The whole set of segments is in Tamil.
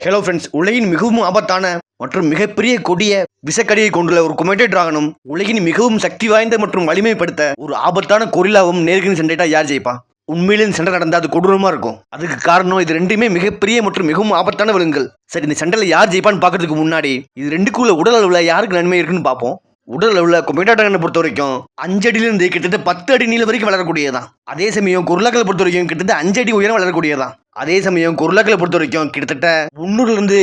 ஹலோ ஃப்ரெண்ட்ஸ் உலகின் மிகவும் ஆபத்தான மற்றும் மிகப்பெரிய கொடிய விஷக்கடியை கொண்டுள்ள ஒரு குமேட்டட் டிராகனும் உலகின் மிகவும் சக்தி வாய்ந்த மற்றும் வலிமைப்படுத்த ஒரு ஆபத்தான கொரில்லாவும் நேருக்கு சண்டைட்டா யார் ஜெயிப்பா? உண்மையிலே இந்த சண்டை நடந்தால் அது கொடூரமாக இருக்கும். அதுக்கு காரணம் இது ரெண்டுமே மிகப்பெரிய மற்றும் மிகவும் ஆபத்தான விலங்குகள். சரி இந்த சண்டையில் யார் ஜெயிப்பான்னு பார்க்கறதுக்கு முன்னாடி இது ரெண்டுக்குள்ள உடல் அளவில் யாருக்கு நன்மை இருக்குன்னு பார்ப்போம். உடல் உள்ள குமிடாட்டங்களை பொறுத்த வரைக்கும் அஞ்சு அடியிலிருந்து கிட்டத்தட்ட பத்து அடி நீளம் வரைக்கும் வளரக்கூடியதான் அதே சமயம் குருளாக்களை பொறுத்த வரைக்கும் கிட்டத்தட்ட அஞ்சு அடி உயரம் வளரக்கூடியதான் அதே சமயம் குருளாக்களை பொறுத்த வரைக்கும் கிட்டத்தட்ட முந்நூறுலேருந்து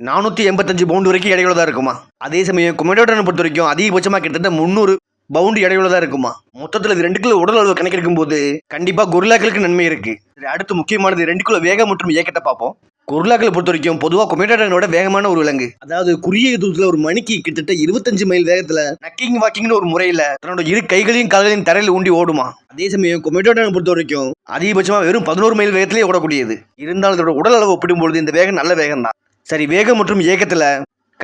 நானூற்றி எண்பத்தஞ்சு பவுண்டு வரைக்கும் இடையுள்ளதா இருக்குமா. அதே சமயம் குமிடாட்டனை பொறுத்த வரைக்கும் அதிகபட்சமாக கிட்டத்தட்ட முந்நூறு பவுண்டு இடையுள்ளதா இருக்குமா? மொத்தத்தில் இது ரெண்டுக்குள்ள உடல் அளவு கணக்கெடுக்கும் போது கண்டிப்பாக குருளாக்களுக்கு நன்மை இருக்கு. அடுத்து முக்கியமானது ரெண்டுக்குள்ள வேகம் மற்றும் இயக்கத்தை பார்ப்போம். குருளாக்களை பொறுத்த வரைக்கும் பொதுவாக கொமெட்டோடனோட வேகமான ஒரு விலங்கு. அதாவது குறுகிய தூரத்தில் ஒரு மணிக்கு கிட்டத்தட்ட இருபத்தஞ்சு மைல் வேகத்தில் நக்கிங் வாக்கிங்னு ஒரு முறையில் தன்னோட இரு கைகளையும் கால்களையும் தரையில் ஊண்டி ஓடுமா? அதே சமயம் கொமெட்டோடனை பொறுத்த வரைக்கும் அதிகபட்சமாக வெறும் பதினோரு மைல் வேகத்திலே ஓடக்கூடியது. இருந்தாலும் இதோட உடல் அளவு ஒப்பிடும்பொழுது இந்த வேகம் நல்ல வேகம் தான் சரி வேகம் மற்றும் இயக்கத்தில்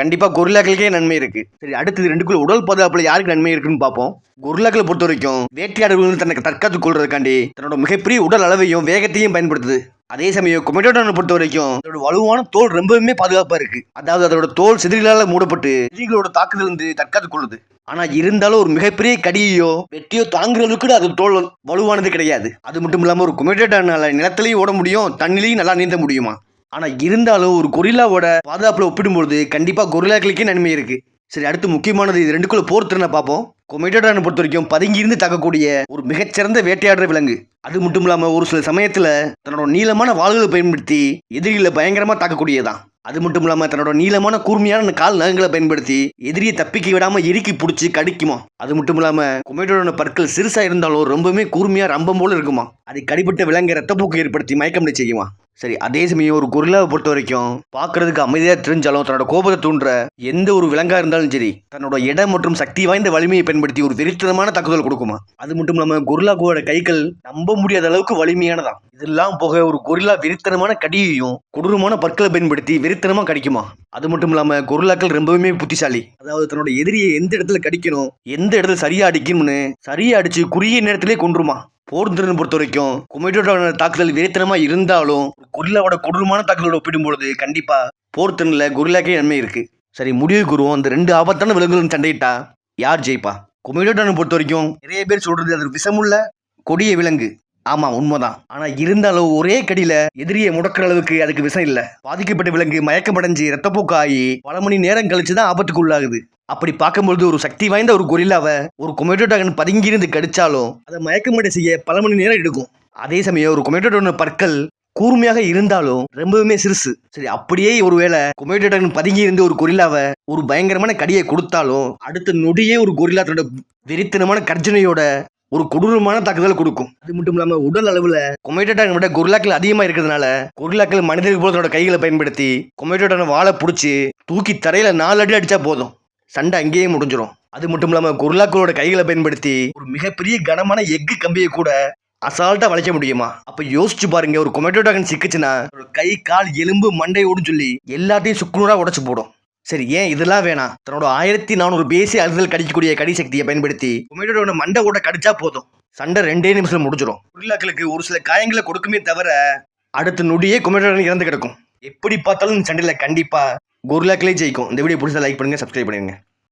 கண்டிப்பாக கொரில்லாக்களுக்கே நன்மை இருக்கு. சரி அடுத்தது ரெண்டுக்குள்ள உடல் பாதுகாப்புல யாருக்கு நன்மை இருக்குன்னு பார்ப்போம். கொரில்லாக்களை பொறுத்த வரைக்கும் வேட்டையாடுகள் தனக்கு தற்காத்துக் கொள்றதுக்காண்டி தன்னோட மிகப்பெரிய உடல் அளவையும் வேகத்தையும் பயன்படுத்துது. அதே சமயம் கொமெட்டோடனை பொறுத்த வரைக்கும் அதோட வலுவான தோல் ரொம்பவுமே பாதுகாப்பா இருக்கு. அதாவது அதோட தோல் சிதிரிகளால மூடப்பட்டு எதிரிகளோட தாக்குதல் இருந்து தற்காத்துக் கொள்ளுது. ஆனா இருந்தாலும் ஒரு மிகப்பெரிய கடியையோ வெட்டியோ தாங்குற அளவுக்கு அது தோல் வலுவானது கிடையாது. அது மட்டும் இல்லாம ஒரு கொமெட்டோடனால நிலத்திலையும் ஓட முடியும் தண்ணிலையும் நல்லா நீந்த முடியுமா? ஆனால் இருந்தாலும் ஒரு கொரில்லாவோட பாதுகாப்பில் ஒப்பிடும்போது கண்டிப்பாக கொரில்லாக்களுக்கே நன்மை இருக்குது சரி அடுத்து முக்கியமானது இது ரெண்டுக்குள்ள போர் திறனை பார்ப்போம். கொமேட்டோடான பொறுத்த வரைக்கும் பதுங்கி இருந்து தாக்கக்கூடிய ஒரு மிகச்சிறந்த வேட்டையாடுற விலங்கு. அது மட்டும் இல்லாமல் ஒரு சில சமயத்தில் தன்னோட நீளமான வாள்களை பயன்படுத்தி எதிரிகளை பயங்கரமாக தாக்கக்கூடியதான் அது மட்டும் இல்லாமல் தன்னோட நீளமான கூர்மையான கால் நகங்களை பயன்படுத்தி எதிரியை தப்பிக்க விடாமல் இறுக்கி பிடிச்சி கடிக்குமா. அது மட்டும் இல்லாமல் கொமெட்டோட பற்கள் சிறுசாக இருந்தாலும் ரொம்பவுமே கூர்மையாக ரம்பம் போல இருக்குமா. அது கடிபட்ட விலங்கை ரத்தப்போக்கு ஏற்படுத்தி மயக்கம் செய்யுமா. சரி அதே சமயம் ஒரு கொரில்லாவை பொறுத்த வரைக்கும் பார்க்கறதுக்கு அமைதியாக தெரிஞ்சாலும் தன்னோட கோபத்தை தூண்டுற எந்த ஒரு விலங்காக இருந்தாலும் சரி தன்னோட இடம் மற்றும் சக்தி வாய்ந்த வலிமையை பயன்படுத்தி ஒரு வெறித்தனமான தாக்குதல் கொடுக்குமா? அது மட்டும் இல்லாமல் இல்லாம கொரில்லாக்கோட கைகள் நம்ப முடியாத அளவுக்கு வலிமையானதான் இதெல்லாம் போக ஒரு கொரில்லா வெறித்தனமான கடியையும் கொடூரமான பற்களை பயன்படுத்தி வெறித்தனமாக கடிக்குமா? அது மட்டும் இல்லாமல் கொரில்லாக்கள் ரொம்பவுமே புத்திசாலி. அதாவது தன்னோட எதிரியை எந்த இடத்துல கடிக்கணும் எந்த இடத்துல சரியா அடிக்கணும்னு சரியா அடிச்சு குறுகிய நேரத்திலே கொன்றுமா? போர் திறன் பொறுத்த வரைக்கும் குமைட்டோட தாக்குதல் வெறித்தனமாக இருந்தாலும் கொரில்லாவோட கொடூரமான தாக்குதலோட ஒப்பிடும்பொழுது கண்டிப்பாக போர் திறனில் கொரில்லாக்கே நன்மை இருக்கு. சரி முடிவு கூறுவோம். அந்த ரெண்டு ஆபத்தான விலங்குகளும் சண்டையிட்டா யார் ஜெயிப்பா? குமைட்டோடனை பொறுத்த வரைக்கும் நிறைய பேர் சொல்றது அது விஷமுள்ள கொடிய விலங்கு. ஆமாம் உண்மைதான். ஆனால் இருந்தாலும் ஒரே கடியில் எதிரியை முடக்கிற அளவுக்கு அதுக்கு விஷம் இல்லை. பாதிக்கப்பட்ட விலங்கு மயக்கமடைஞ்சு ரத்தப்போக்கு ஆகி பல மணி நேரம் கழிச்சு தான் ஆபத்துக்கு உள்ளாகுது அப்படி பார்க்கும்பொழுது ஒரு சக்தி வாய்ந்த ஒரு கொரில்லாவை ஒரு கொமெட்டோ டாகன் பதுங்கியிருந்து கடிச்சாலும் அதை மயக்கமடை செய்ய பல மணி நேரம் எடுக்கும். அதே சமயம் ஒரு கொமேட்டோட பற்கள் கூர்மையாக இருந்தாலும் ரொம்பவுமே சிறுசு. சரி அப்படியே ஒருவேளை கொமேட்டோடன் டாகன் பதுங்கி இருந்து ஒரு கொரில்லாவை ஒரு பயங்கரமான கடியை கொடுத்தாலும் அடுத்த நொடியே ஒரு கொரில்லா தன்னோட வெறித்தனமான கர்ஜனையோட ஒரு கொடூரமான தாக்குதல் கொடுக்கும். அது மட்டும் இல்லாம உடல் அளவுல கொமைட்டோட்டான் விட கொரில்லாக்கள் அதிகமா இருக்கிறதுனால கொரில்லாக்கள் மனிதர்கள் போல தன்னோட கைகளை பயன்படுத்தி கொமைட்டோட்டான வாழை பிடிச்சி தூக்கி தரையில நாலு அடி அடிச்சா போதும். சண்டை அங்கேயே முடிஞ்சிடும் அது மட்டும் இல்லாமல் கொரில்லாக்களோட கைகளை பயன்படுத்தி ஒரு மிகப்பெரிய கனமான எஃகு கம்பியை கூட அசால்ட்டா வளைக்க முடியுமா? அப்ப யோசிச்சு பாருங்க ஒரு கொமேட்டோ டாகன் சிக்கிச்சுன்னா ஒரு கை கால் எலும்பு மண்டையோடுன்னு சொல்லி எல்லாத்தையும் சுக்குநூறா உடச்சு போடும். சரி ஏன் இதெல்லாம் வேணாம்? தன்னோட ஆயிரத்தி நானூறு பேசி அழுதல் கடிக்கக்கூடிய கடி சக்தியை பயன்படுத்தி கொமெட்டோட மண்டை கூட கடிச்சா போதும். சண்டை ரெண்டே நிமிஷம் முடிஞ்சிடும் கொரில்லாக்களுக்கு ஒரு சில காயங்களை கொடுக்குமே தவிர அடுத்த நொடியே கொமெட்டோடன் இறந்து கிடக்கும். எப்படி பார்த்தாலும் இந்த சண்டையில் கண்டிப்பா கொரில்லாக்களே ஜெயிக்கும். இந்த வீடியோ பிடிச்சா லைக் பண்ணுங்கள் சப்ஸ்கிரைப் பண்ணிருங்க